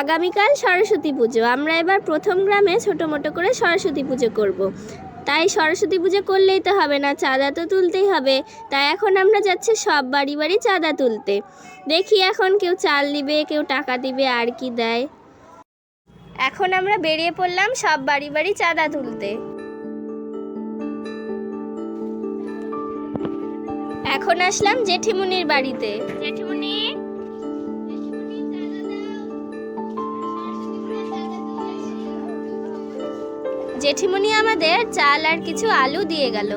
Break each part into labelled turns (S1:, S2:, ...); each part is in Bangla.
S1: আগামীকাল সরস্বতী পুজো। আমরা এবার প্রথম গ্রামে ছোটো মোটো করে সরস্বতী পুজো করব। তাই সরস্বতী পুজো করলেই তো হবে না, চাঁদা তো তুলতেই হবে। তাই এখন আমরা যাচ্ছি সব বাড়ি বাড়ি চাঁদা তুলতে। দেখি এখন কেউ চাল দিবে, কেউ টাকা দিবে, আর কি দেয়। এখন আমরা বেরিয়ে পড়লাম সব বাড়ি বাড়ি চাঁদা তুলতে। এখন আসলাম জেঠিমুনির বাড়িতে। জেঠিমুনি জেঠিমুনি আমাদের চাল আর কিছু আলু দিয়ে গেল।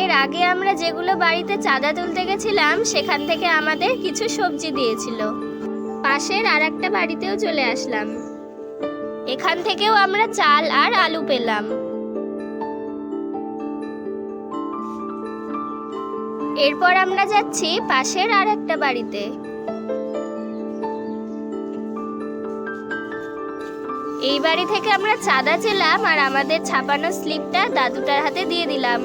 S1: এর আগে আমরা যেগুলো বাড়িতে চাঁদা তুলতে গেছিলাম, সেখান থেকে আমাদের কিছু সবজি দিয়েছিল। পাশের আর একটা বাড়িতেও চলে আসলাম। এখান থেকেও আমরা চাল আর আলু পেলাম। এরপর আমরা যাচ্ছি পাশের আর একটা বাড়িতে। এই বাড়ি থেকে আমরা চাঁদা চেলাম আর আমাদের ছাপানো স্লিপটা দাদুটার হাতে দিয়ে দিলাম।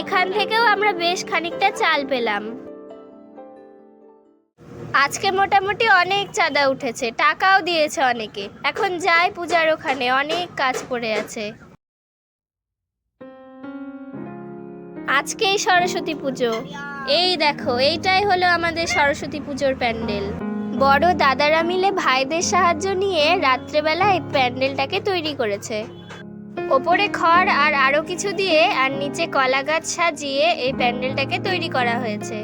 S1: এখান থেকেও আমরা বেশ খানিকটা চাল পেলাম। আজকে মোটামুটি অনেক চাঁদা উঠেছে, টাকাও দিয়েছে অনেকে। এখন যাই পূজার ওখানে, অনেক কাজ পড়ে আছে। আজকেই সরস্বতী পুজো। এই দেখো, এইটাই হলো আমাদের সরস্বতী পুজোর প্যান্ডেল। বড় দাদারা মিলে ভাইদের সাহায্য নিয়ে রাত্রেবেলা এই প্যান্ডেলটাকে তৈরি করেছে। ওপরে খড় আর আরও কিছু দিয়ে আর নিচে কলা গাছ সাজিয়ে এই প্যান্ডেলটাকে তৈরি করা হয়েছে।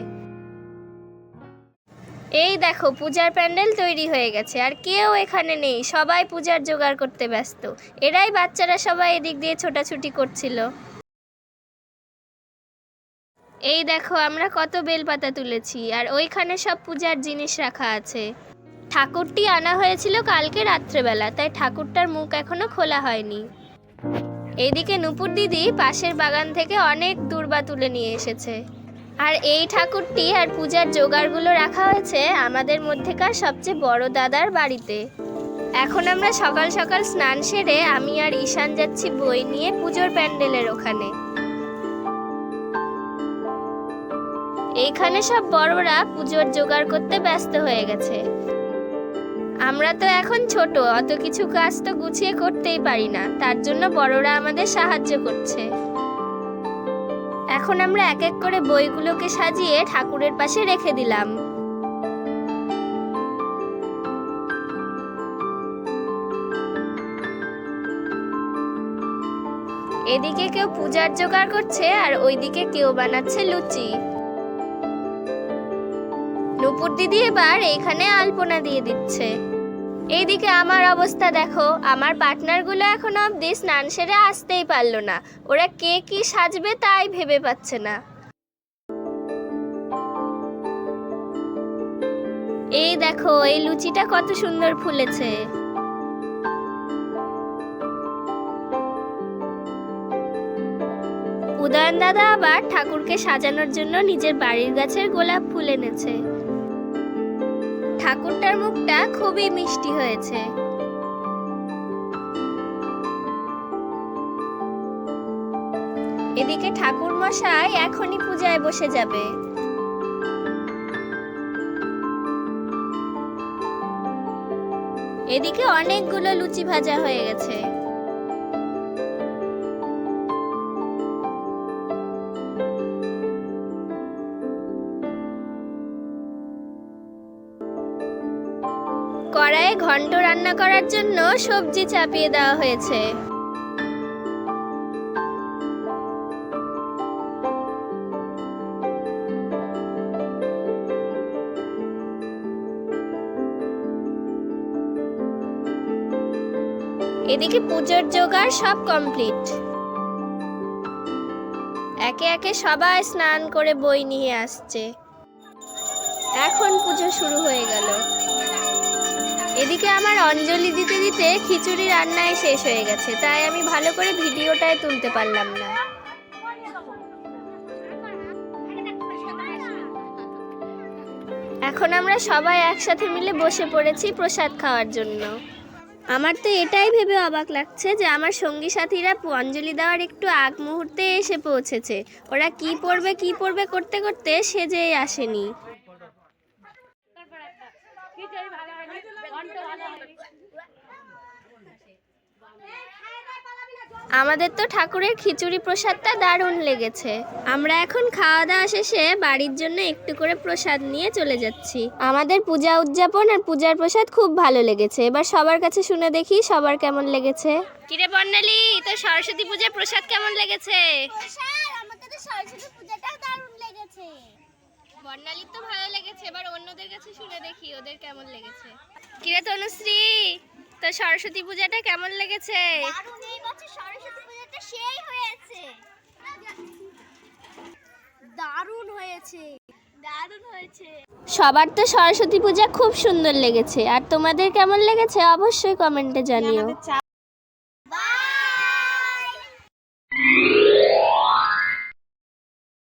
S1: এই দেখো, পূজার প্যান্ডেল তৈরি হয়ে গেছে। আর কেউ এখানে নেই, সবাই পূজার জোগাড় করতে ব্যস্ত। এরাই বাচ্চারা সবাই এদিক দিয়ে ছোটাছুটি করছিল। এই দেখো, আমরা কত বেলপাতা তুলেছি, আর ওইখানে সব পূজার জিনিস রাখা আছে। ঠাকুরটি আনা হয়েছিল কালকে রাত্রেবেলা, তাই ঠাকুরটার মুখ এখনও খোলা হয়নি। এইদিকে নুপুর দিদি পাশের বাগান থেকে অনেক দূর্বা তুলে নিয়ে এসেছে। আর এই ঠাকুরটি আর পূজার জোগাড়গুলো রাখা হয়েছে আমাদের মধ্যেকার সবচেয়ে বড় দাদার বাড়িতে। এখন আমরা সকাল সকাল স্নান সেরে আমি আর ঈশান যাচ্ছি বই নিয়ে পুজোর প্যান্ডেলের ওখানে। এইখানে সব বড়রা পুজোর জোগাড় করতে ব্যস্ত হয়ে গেছে। আমরা তো এখন ছোট, অত কিছু কাজ তো গুছিয়ে করতেই পারি না। তার জন্য বড়রা আমাদের সাহায্য করছে। এখন আমরা এক এক করে বইগুলোকে সাজিয়ে ঠাকুরের পাশে রেখে দিলাম। এদিকে কেউ পূজার জোগাড় করছে আর ওইদিকে কেউ বানাচ্ছে লুচি। নুপুর দিদি এবার এইখানে আলপনা দিয়ে দিচ্ছে। এইদিকে আমার অবস্থা দেখো, আমার পার্টনারগুলো এখন অবধি স্নান সেরে আসতেই পারল না। ওরা কে কি সাজবে তাই ভেবে পাচ্ছে না। এই দেখো, এই লুচিটা কত সুন্দর ফুলেছে। উদয়ন দাদা আবার ঠাকুরকে সাজানোর জন্য নিজের বাড়ির গাছের গোলাপ ফুল এনেছে। ঠাকুরটার মুখটা খুবই মিষ্টি হয়েছে। এদিকে ঠাকুর মশাই এখনই পূজায় বসে যাবে। এদিকে অনেকগুলো লুচি ভাজা হয়ে গেছে। কড়াইয়ে ঘন্ট রান্না করার জন্য সবজি চাপিয়ে দেওয়া হয়েছে। এদিকে পুজোর জোগাড় সব কমপ্লিট। একে একে সবাই স্নান করে বই নিয়ে আসছে। এখন পুজো শুরু হয়ে গেল। এদিকে আমার অঞ্জলি দিতে দিতে খিচুড়ি রান্নায় শেষ হয়ে গেছে, তাই আমি ভালো করে ভিডিওটায় তুলতে পারলাম না। এখন আমরা সবাই একসাথে মিলে বসে পড়েছি প্রসাদ খাওয়ার জন্য। আমার তো এটাই ভেবে অবাক লাগছে যে আমার সঙ্গী সাথীরা অঞ্জলি দেওয়ার একটু আগ মুহূর্তে এসে পৌঁছেছে। ওরা কি পড়বে কি পড়বে করতে করতে সেজেই আসেনি। আমাদের তো ঠাকুরের খিচুড়ি প্রসাদটা দারুণ লেগেছে। আমরা এখন খাওয়া দাওয়া শেষে বাড়ির জন্য একটু করে প্রসাদ নিয়ে চলে যাচ্ছি। আমাদের পূজা উদযাপন আর পূজার প্রসাদ খুব ভালো লেগেছে। এবার সবার কাছে শুনে দেখি সবার কেমন লেগেছে। কিরে বর্ণালী তো সরস্বতী পূজার প্রসাদ কেমন লেগেছে
S2: আমাকে তো সরস্বতী পূজাটাও দারুণ লেগেছে
S1: বর্ণালীর তো ভালো লেগেছে এবার অন্যদের কাছে শুনে দেখি ওদের কেমন লেগেছে। কিরে তনুশ্রী তো সরস্বতী পূজাটা কেমন লেগেছে?
S2: দারুণ এই বছর সরস্বতী পূজাটা সেই হয়েছে। দারুণ হয়েছে। দারুণ হয়েছে।
S1: সবার তো সরস্বতী পূজা খুব সুন্দর লেগেছে আর তোমাদের কেমন লেগেছে অবশ্যই কমেন্টে জানিও।